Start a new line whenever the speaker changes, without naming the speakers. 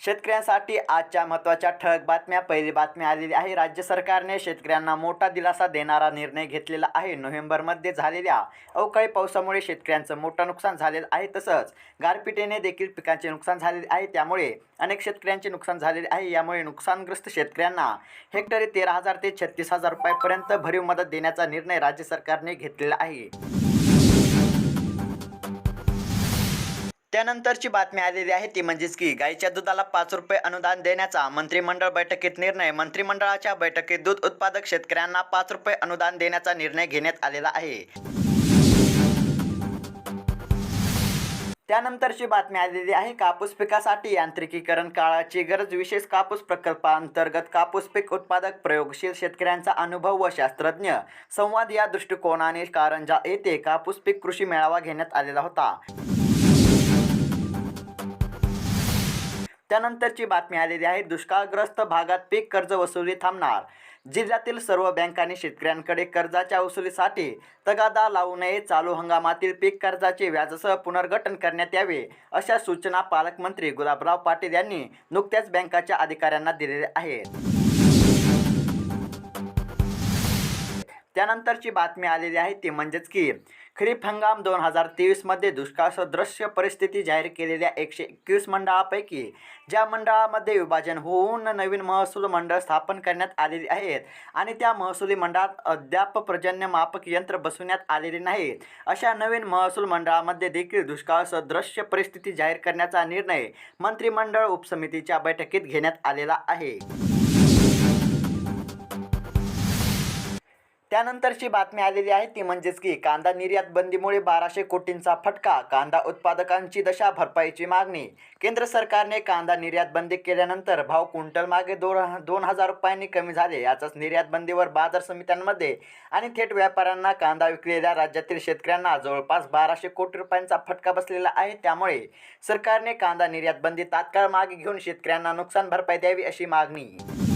शेतकऱ्यांसाठी आजच्या महत्त्वाच्या ठळक बातम्या. पहिली बातमी आलेली आहे राज्य सरकारने शेतकऱ्यांना मोठा दिलासा देणारा निर्णय घेतलेला आहे. नोव्हेंबरमध्ये झालेल्या अवकाळी पावसामुळे शेतकऱ्यांचं मोठं नुकसान झालेलं आहे. तसंच गारपिटीने देखील पिकांचे नुकसान झालेले आहे. त्यामुळे अनेक शेतकऱ्यांचे नुकसान झालेले आहे. यामुळे नुकसानग्रस्त शेतकऱ्यांना हेक्टरी तेरा हजार ते छत्तीस हजार रुपयापर्यंत भरीव मदत देण्याचा निर्णय राज्य सरकारने घेतलेला आहे. त्यानंतरची बातमी आलेली आहे ती म्हणजेच की गाईच्या दुधाला पाच रुपये अनुदान देण्याचा मंत्रिमंडळ बैठकीत निर्णय. मंत्रिमंडळाच्या बैठकीत दूध उत्पादक शेतकऱ्यांना पाच रुपये अनुदान देण्याचा निर्णय घेण्यात आलेला आहे. त्यानंतरची बातमी आलेली आहे कापूस पिकासाठी यांत्रिकीकरण काळाची गरज. विशेष कापूस प्रकल्पांतर्गत कापूस पीक उत्पादक प्रयोगशील शेतकऱ्यांचा अनुभव व शास्त्रज्ञ संवाद या दृष्टिकोनाने कारंजा येथे कापूस पीक कृषी मेळावा घेण्यात आलेला होता. त्यानंतरची बातमी आलेली आहे दुष्काळग्रस्त भागात पीक कर्ज वसुली थांबणार. जिल्ह्यातील सर्व बँकांनी शेतकऱ्यांकडे कर्जाच्या वसुलीसाठी तगादा लावू नये चालू हंगामातील पीक कर्जाचे व्याजासह पुनर्गठन करण्यात यावे अशा सूचना पालकमंत्री गुलाबराव पाटील यांनी नुकत्याच बँकाच्या अधिकाऱ्यांना दिलेल्या आहेत. त्यानंतरची बातमी आलेली आहे ती म्हणजेच की खरीप हंगाम दोन हजार तेवीसमध्ये दुष्काळसदृश्य परिस्थिती जाहीर केलेल्या एकशे एकवीस मंडळापैकी ज्या मंडळामध्ये विभाजन होऊन नवीन महसूल मंडळ स्थापन करण्यात आलेली आहेत आणि त्या महसुली मंडळात अद्याप पर्जन्य मापक यंत्र बसवण्यात आलेले नाहीत अशा नवीन महसूल मंडळामध्ये देखील दुष्काळसदृश्य परिस्थिती जाहीर करण्याचा निर्णय मंत्रिमंडळ उपसमितीच्या बैठकीत घेण्यात आलेला आहे. त्यानंतरची बातमी आलेली आहे ती म्हणजेच की कांदा निर्यात बंदीमुळे बाराशे कोटींचा फटका कांदा उत्पादकांची दशा भरपाईची मागणी. केंद्र सरकारने कांदा निर्यात बंदी केल्यानंतर भाव क्विंटल मागे दोन दोन हजार रुपयांनी कमी झाले. याचाच निर्यात बंदीवर बाजार समित्यांमध्ये आणि थेट व्यापाऱ्यांना कांदा विकलेल्या राज्यातील शेतकऱ्यांना जवळपास बाराशे कोटी रुपयांचा फटका बसलेला आहे. त्यामुळे सरकारने कांदा निर्यात बंदी तात्काळ मागे घेऊन शेतकऱ्यांना नुकसान भरपाई द्यावी अशी मागणी.